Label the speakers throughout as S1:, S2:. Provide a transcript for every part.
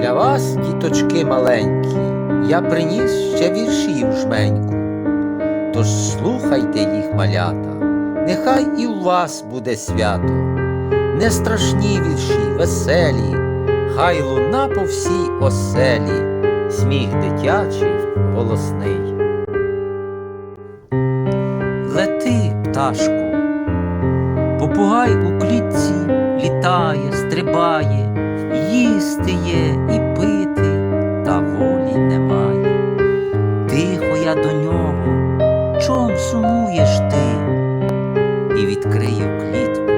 S1: Для вас, діточки маленькі, я приніс ще віршів жменьку. Тож слухайте їх, малята, нехай і у вас буде свято. Не страшні вірші, веселі, хай луна по всій оселі, сміх дитячий, голосний. Лети, пташко, попугай у клітці літає, стрибає, їсти є і пити, та волі немає. Тихо я до нього, чом сумуєш ти? І відкрию клітку,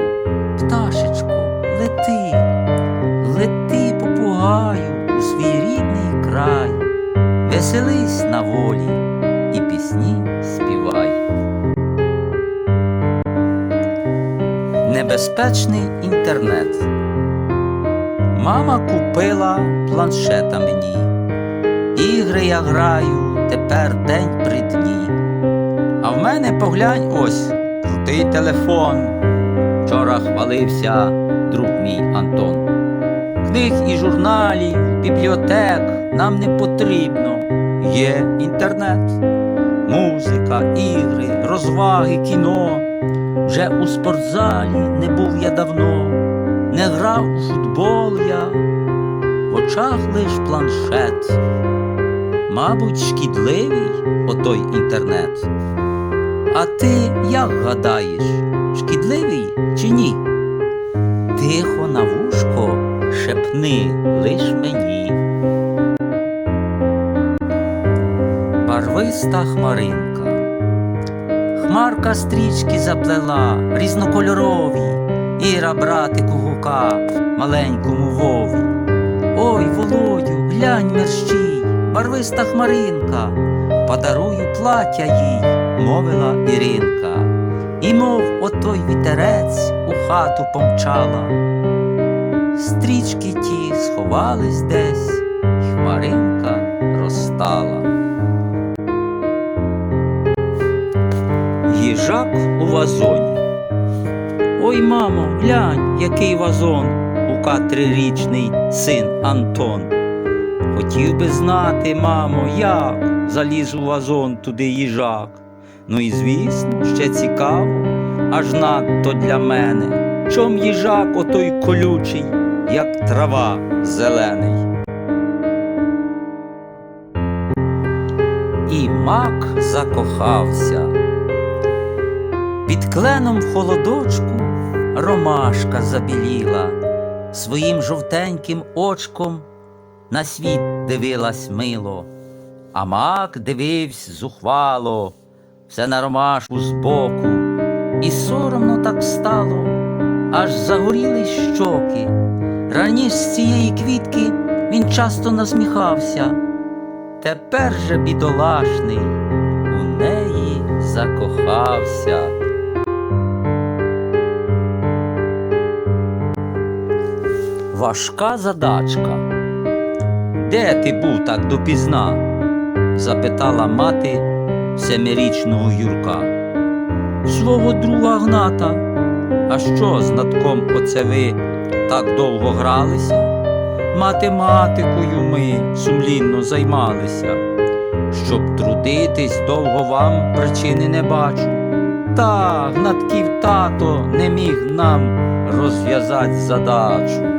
S1: пташечко, лети, лети, попугаю, у свій рідний край, веселись на волі і пісні співай. Небезпечний інтернет. Мама купила планшета мені. Ігри я граю тепер день при дні. А в мене поглянь ось крутий телефон. Вчора хвалився друг мій Антон. Книг і журналів, бібліотек нам не потрібно. Є інтернет, музика, ігри, розваги, кіно. Вже у спортзалі не був я давно, не грав у футбол я, в очах лиш планшет. Мабуть, шкідливий отой інтернет. А ти як гадаєш, шкідливий чи ні? Тихо на вушко шепни лиш мені. Барвиста хмаринка. Хмарка стрічки заплела, різнокольорові, Іра братику гука, маленькому вові. Ой, Володю, глянь мерщій, барвиста хмаринка, подарую плаття їй, мовила Іринка. І мов отой вітерець у хату помчала. Стрічки ті сховались десь, і хмаринка розстала. Їжак у вазоні. Ой, мамо, глянь, який вазон, гука трирічний син Антон. Хотів би знати, мамо, як заліз у вазон туди їжак. Ну і звісно, ще цікаво, аж надто для мене, чом їжак отой колючий, як трава зелений. І мак закохався. Під кленом в холодочку ромашка забіліла, своїм жовтеньким очком на світ дивилась мило, а мак дивився зухвало, все на ромашку збоку, і соромно так стало, аж загоріли щоки. Раніше з цієї квітки він часто насміхався, тепер же бідолашний у неї закохався. Важка задачка. Де ти був так допізна? запитала мати семирічного Юрка. Свого друга гната. А що з натком оце ви так довго гралися? Математикою ми сумлінно займалися. Щоб трудитись довго вам причини не бачу. Та гнатків тато не міг нам розв'язати задачу.